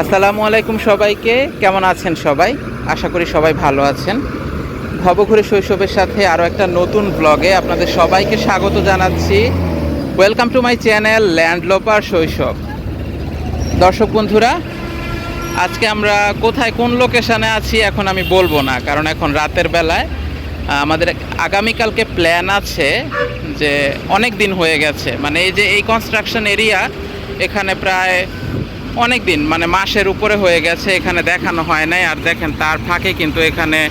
আসসালামু আলাইকুম সবাইকে। কেমন আছেন সবাই? আশা করি সবাই ভালো আছেন। ভবঘুরে শৈশবের সাথে আরও একটা নতুন ব্লগে আপনাদের সবাইকে স্বাগত জানাচ্ছি। Welcome to my channel landloper শৈশব দর্শক বন্ধুরা, আজকে আমরা কোথায় কোন লোকেশানে আছি এখন আমি বলব না, কারণ এখন রাতের বেলায় আমাদের আগামীকালকে প্ল্যান আছে যে অনেক দিন হয়ে গেছে। মানে এই যে এই কনস্ট্রাকশন এরিয়া এখানে প্রায় অনেক দিন মানে মাসের উপরে হয়ে গেছে, এখানে দেখানো হয় নাই। আর দেখেন, তার ফাঁকে কিন্তু এখানে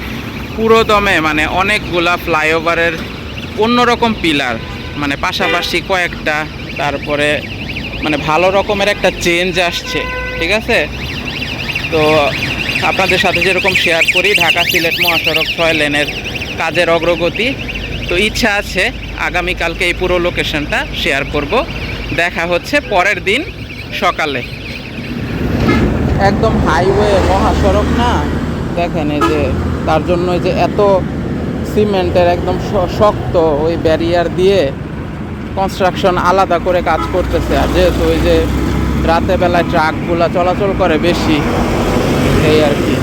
পুরো দমে মানে অনেকগুলা ফ্লাইওভারের অন্যরকম পিলার মানে পাশাপাশি কয়েকটা, তারপরে মানে ভালো রকমের একটা চেঞ্জ আসছে, ঠিক আছে? তো আপনাদের সাথে যেরকম শেয়ার করি, ঢাকা সিলেট মহাসড়ক ছয় লেনের কাজের অগ্রগতি, তো ইচ্ছা আছে, আগামীকালকে এই পুরো লোকেশনটা শেয়ার করব। দেখা হচ্ছে পরের দিন সকালে। একদম হাইওয়ে, মহাসড়ক না? দেখেন এই যে, তার জন্য যে এত সিমেন্টের একদম শক্ত ওই ব্যারিয়ার দিয়ে কনস্ট্রাকশন আলাদা করে কাজ করতেছে। আর যেহেতু ওই যে রাতে বেলায় ট্রাকগুলো চলাচল করে বেশি, এই আর কি।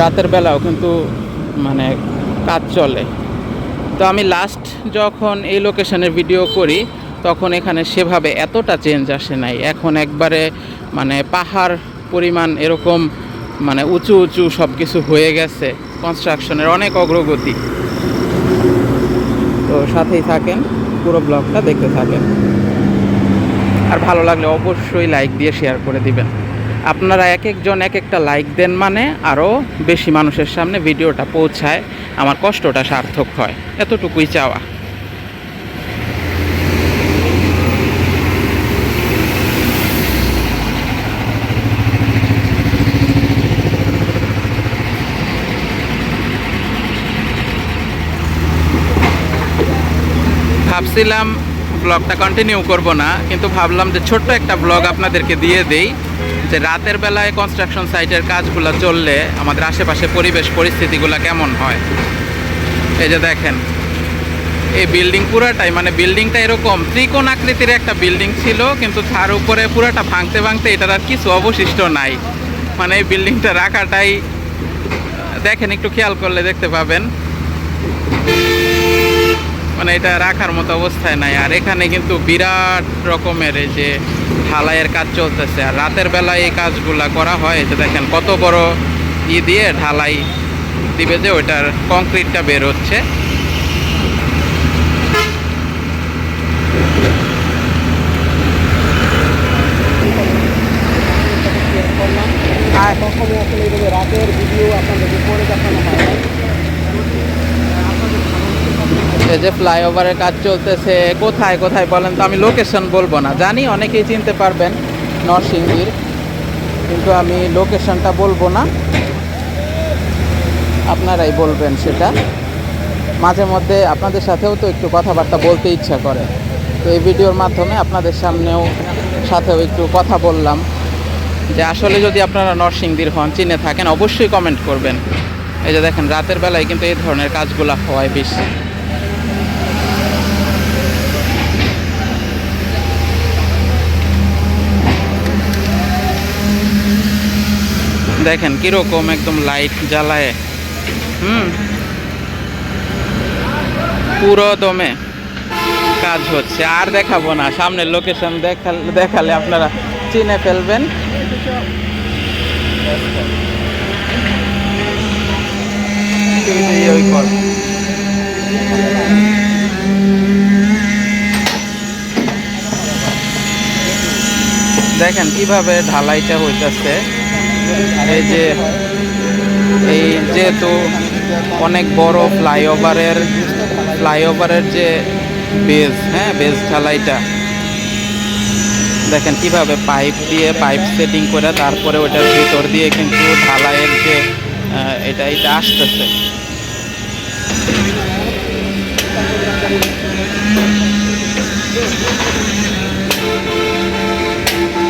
রাতের বেলাও কিন্তু মানে কাজ চলে। তো আমি লাস্ট যখন এই লোকেশনের ভিডিও করি তখন এখানে সেভাবে এতটা চেঞ্জ আসে নাই। এখন একবারে মানে পাহাড় পরিমাণ এরকম মানে উঁচু উঁচু সব কিছু হয়ে গেছে। কনস্ট্রাকশনের অনেক অগ্রগতি। তো সাথেই থাকেন, পুরো ব্লগটা দেখতে থাকেন। আর ভালো লাগলে অবশ্যই লাইক দিয়ে শেয়ার করে দিবেন। আপনারা এক একজন এক একটা লাইক দেন মানে আরও বেশি মানুষের সামনে ভিডিওটা পৌঁছায়। আমার কষ্টটা সার্থক হয়। এতটুকুই চাওয়া। ভাবছিলাম ব্লগটা কন্টিনিউ করব না, কিন্তু ভাবলাম যে ছোট্ট একটা ব্লগ আপনাদেরকে দিয়ে দেই, যে রাতের বেলায় কনস্ট্রাকশন সাইটের কাজগুলো চললে আমাদের আশেপাশে পরিবেশ, পরিস্থিতিগুলো কেমন হয়? এই যে দেখেন, এই বিল্ডিং পুরাটাই মানে বিল্ডিংটা এরকম ত্রিকোণ আকৃতির একটা বিল্ডিং ছিল, কিন্তু তার উপরে পুরাটা ভাঙতে ভাঙতে এটার আর কিছু অবশিষ্ট নাই। মানে এই বিল্ডিংটা রাখাটাই, দেখেন একটু খেয়াল করলে দেখতে পাবেন। মানে এটা রাখার মতো অবস্থায় নাই। আর এখানে কিন্তু বিরাট রকমের এই যে ঢালাইয়ের কাজ চলতেছে। আর রাতের বেলায় এই কাজগুলা করা হয় যে দেখেন কত বড় ই দিয়ে ঢালাই দিবে যে ওইটার কংক্রিটটা বের হচ্ছে কখনো আসলে এইভাবে রাতের ভিডিও আপনাদেরকে করে দেখানো হয় না। এই যে ফ্লাইওভারের কাজ চলতেছে, কোথায় কোথায় বলেন তো, আমি লোকেশন বলব না। জানি অনেকেই চিনতে পারবেন নরসিংদীর, কিন্তু আমি লোকেশনটা বলব না। আপনারাই বলবেন সেটা। মাঝে মধ্যে আপনাদের সাথেও তো একটু কথাবার্তা বলতে ইচ্ছা করে। তো এই ভিডিওর মাধ্যমে আপনাদের সামনেও, সাথেও একটু কথা বললাম। যে আসলে যদি আপনারা নরসিংদীর হন, চিনে থাকেন, অবশ্যই কমেন্ট করবেন। এই যে দেখেন, রাতের বেলায় কিন্তু এই ধরনের কাজগুলো হয় বেশি। দেখেন কীরকম একদম লাইট জ্বালায়। হুম? পুরো দমে কাজ হচ্ছে। আর দেখাবো না। সামনের লোকেশন দেখালে দেখালে আপনারা চিনে ফেলবেন। দেখেন কীভাবে ঢালাইটা হইতাছে। এই যে, এই যেহেতু অনেক বড় ফ্লাইওভারের ফ্লাইওভারের যে বেজ হ্যাঁ বেজ ঢালাইটা, দেখেন কীভাবে পাইপ দিয়ে পাইপ সেটিং করে তারপরে ওটার ভিতর দিয়ে কিন্তু ঢালাইয়ের যে এটা এটা আসতেছে।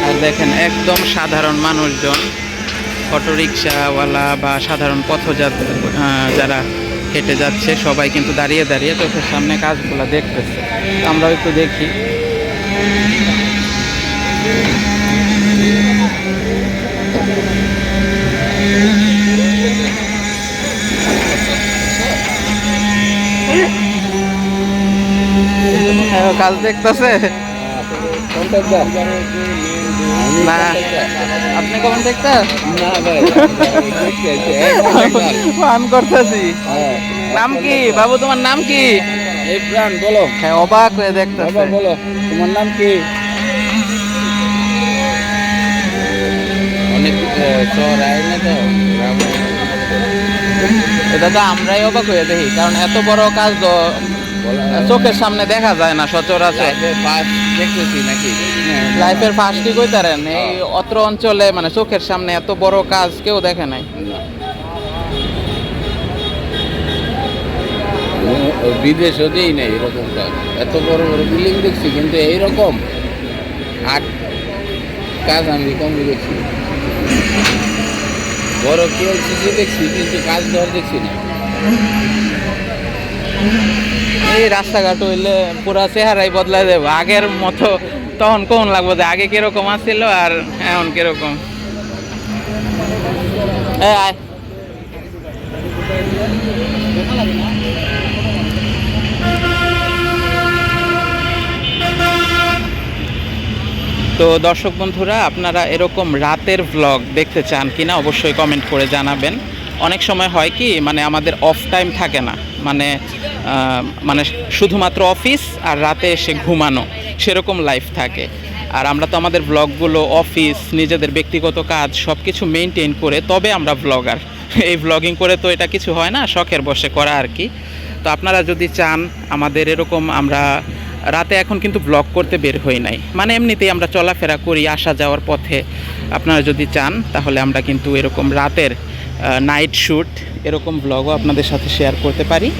আর দেখেন একদম সাধারণ মানুষজন অটোরিকশাওয়ালা বা সাধারণ পথযাত্রা যারা হেঁটে যাচ্ছে সবাই কিন্তু দাঁড়িয়ে দাঁড়িয়ে চোখের সামনে কাজগুলো দেখতেছে। আমরাও একটু দেখি। কাজ দেখতেছে? না। আপনি কখন দেখতে? না ভাই ফান করতেছি। নাম কি? বাবু তোমার নাম কি? এই প্রাণ বলো। হ্যাঁ অবাক হয়ে বাবা বলো তোমার নাম কি? অনেক শহর আয় না তো? এটা তো আমরাই অবাক হয়ে দেখি কারণ এত বড় কাজ তো চোখের সামনে দেখা যায় না সচরাচর। দেখতেছি নাকি? লাইফের ফার্স্টই কইতারেন? এই অত্র অঞ্চলে মানে চোখের সামনে এত বড় কাজ কেউ দেখে নাই। বিদেশ হতেই নেই এরকম কাজ। এত বড় বড় বিল্ডিং দেখছি কিন্তু এইরকম আট কাজ আমি কম দেখছি। বড় কেএলসিসি দেখছি কিন্তু কাজ ধর দেখছি না। এই রাস্তাঘাট হইলে পুরা চেহারাই বদলাই দেবো। আগের মতো তখন কোন লাগবো যে আগে কীরকম আছিল আর এখন কীরকম? তো দর্শক বন্ধুরা, আপনারা এরকম রাতের ভ্লগ দেখতে চান কিনা অবশ্যই কমেন্ট করে জানাবেন। অনেক সময় হয় কি মানে আমাদের অফ টাইম থাকে না। মানে মানে শুধুমাত্র অফিস আর রাতে এসে ঘুমানো, সেরকম লাইফ থাকে। আর আমরা তো আমাদের ব্লগগুলো অফিস নিজেদের ব্যক্তিগত কাজ সব কিছু মেনটেন করে, তবে আমরা ব্লগার এই ব্লগিং করে তো এটা কিছু হয় না, শখের বসে করা আর কি। তো আপনারা যদি চান আমাদের এরকম আমরা রাতে এখন কিন্তু ব্লগ করতে বের হই নাই। মানে এমনিতেই আমরা চলাফেরা করি, আসা যাওয়ার পথে। আপনারা যদি চান, তাহলে আমরা কিন্তু এরকম রাতের নাইট শ্যুট এরকম ব্লগও আপনাদের সাথে শেয়ার করতে পারি।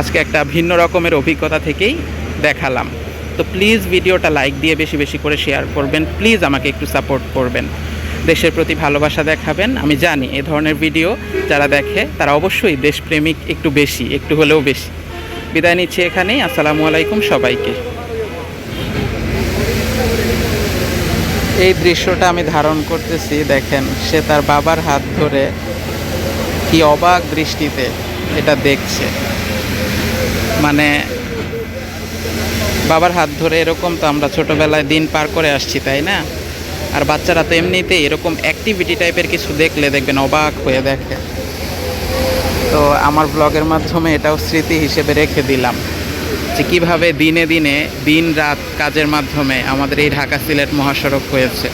আজকে একটা ভিন্ন রকমের অভিজ্ঞতা থেকেই দেখালাম। তো প্লিজ ভিডিওটা লাইক দিয়ে বেশি বেশি করে শেয়ার করবেন। প্লিজ আমাকে একটু সাপোর্ট করবেন। দেশের প্রতি ভালোবাসা দেখাবেন। আমি জানি এ ধরনের ভিডিও যারা দেখে, তারা অবশ্যই দেশপ্রেমিক একটু বেশি, একটু হলেও বেশি। বিদায় নিচ্ছি এখানেই। আসসালামু আলাইকুম সবাইকে। এই দৃশ্যটা আমি ধারণ করতেছি, দেখেন, সে তার বাবার হাত ধরে কি অবাক দৃষ্টিতে এটা দেখছে। মানে বাবার হাত ধরে এরকম তো আমরা ছোটোবেলায় দিন পার করে আসছি, তাই না? আর বাচ্চারা তো এমনিতেই এরকম অ্যাক্টিভিটি টাইপের কিছু দেখলে দেখবেন অবাক হয়ে দেখে। তো আমার ব্লগের মাধ্যমে এটাও স্মৃতি হিসেবে রেখে দিলাম। যে কীভাবে দিনে দিনে, দিন রাত কাজের মাধ্যমে আমাদের এই ঢাকা সিলেট মহাসড়ক হয়েছে।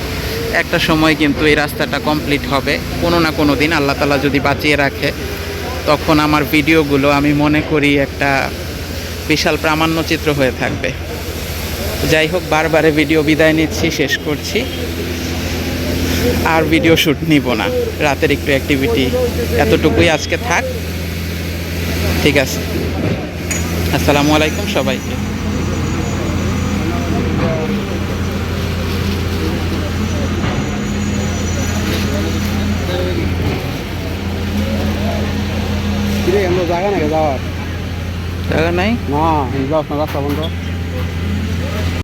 একটা সময় কিন্তু এই রাস্তাটা কমপ্লিট হবে। কোনো না কোনো দিন আল্লাহ তালা যদি বাঁচিয়ে রাখে, তখন আমার ভিডিওগুলো আমি মনে করি একটা বিশাল প্রামাণ্যচিত্র হয়ে থাকবে। যাই হোক, বারবারে ভিডিও বিদায় নিচ্ছি, শেষ করছি। আর ভিডিও শ্যুট নিব না। রাতের একটু অ্যাক্টিভিটি এতটুকুই আজকে থাক। ঠিক আছে। আসসালামু আলাইকুম সবাইকে। জায়গা নাকি যাওয়ার? জায়গা নাই? না যাও না রাস্তা বন্ধ।